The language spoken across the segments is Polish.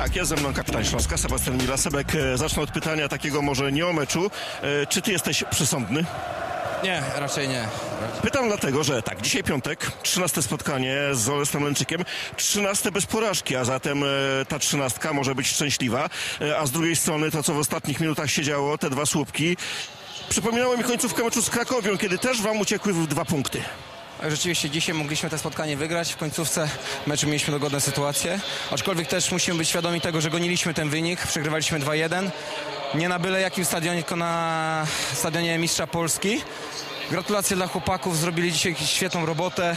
Tak, jest ze mną kapitan Śląska, Sebastian Milasebek. E, Zacznę od pytania takiego może nie o meczu. E, Czy ty jesteś przesądny? Nie, raczej nie. Pytam dlatego, że tak, dzisiaj piątek, 13 spotkanie z Olesem Lęczykiem, 13 bez porażki, a zatem e, ta trzynastka może być szczęśliwa, a z drugiej strony to, co w ostatnich minutach się działo, te dwa słupki, przypominało mi końcówkę meczu z Krakowią, kiedy też wam uciekły w dwa punkty. Rzeczywiście dzisiaj mogliśmy to spotkanie wygrać. W końcówce meczu mieliśmy dogodne sytuacje. Aczkolwiek też musimy być świadomi tego, że goniliśmy ten wynik. Przegrywaliśmy 2-1. Nie na byle jakim stadionie, tylko na stadionie Mistrza Polski. Gratulacje dla chłopaków. Zrobili dzisiaj świetną robotę.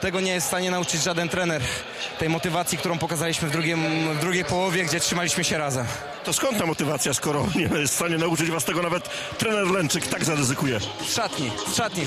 Tego nie jest w stanie nauczyć żaden trener. Tej motywacji, którą pokazaliśmy w, drugim, w drugiej połowie, gdzie trzymaliśmy się razem. To skąd ta motywacja, skoro nie jest w stanie nauczyć was tego nawet trener Lęczyk tak zaryzykuje? W szatni, w szatni.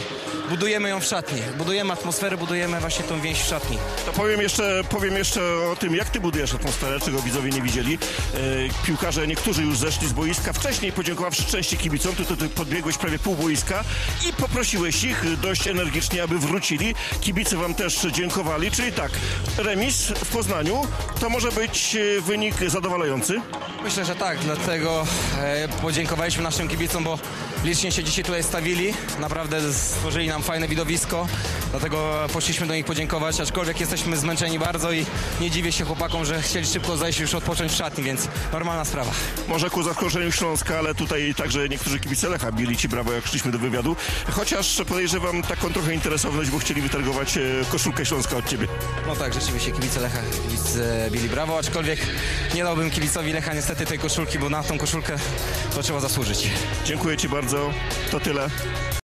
Budujemy ją w szatni. Budujemy atmosferę, budujemy właśnie tą więź w szatni. To powiem jeszcze, powiem jeszcze o tym, jak ty budujesz atmosferę, czego widzowie nie widzieli. E, piłkarze, niektórzy już zeszli z boiska. Wcześniej podziękowawszy szczęście kibicom, ty, ty, ty podbiegłeś prawie pół boiska i poprosiłeś ich dość energicznie, aby wrócili. Kibice wam też dziękowali, czyli tak, remis w Poznaniu to może być e, wynik zadowalający. Myślę, że tak, dlatego e, podziękowaliśmy naszym kibicom, bo licznie się dzisiaj tutaj stawili. Naprawdę stworzyli nam fajne widowisko, dlatego poszliśmy do nich podziękować, aczkolwiek jesteśmy zmęczeni bardzo i nie dziwię się chłopakom, że chcieli szybko zajść już odpocząć w szatni, więc normalna sprawa. Może ku zaskoczeniu Śląska, ale tutaj także niektórzy kibice Lecha bili ci brawo, jak szliśmy do wywiadu. Chociaż podejrzewam taką trochę interesowność, bo chcieli wytargować e, koszulkę Śląska od ciebie. No tak, rzeczywiście kibice Lecha kibice bili brawo, aczkolwiek nie dałbym kibicowi Lecha niestety tej koszulki, bo na tą koszulkę to trzeba zasłużyć. Dziękuję ci bardzo. To tyle.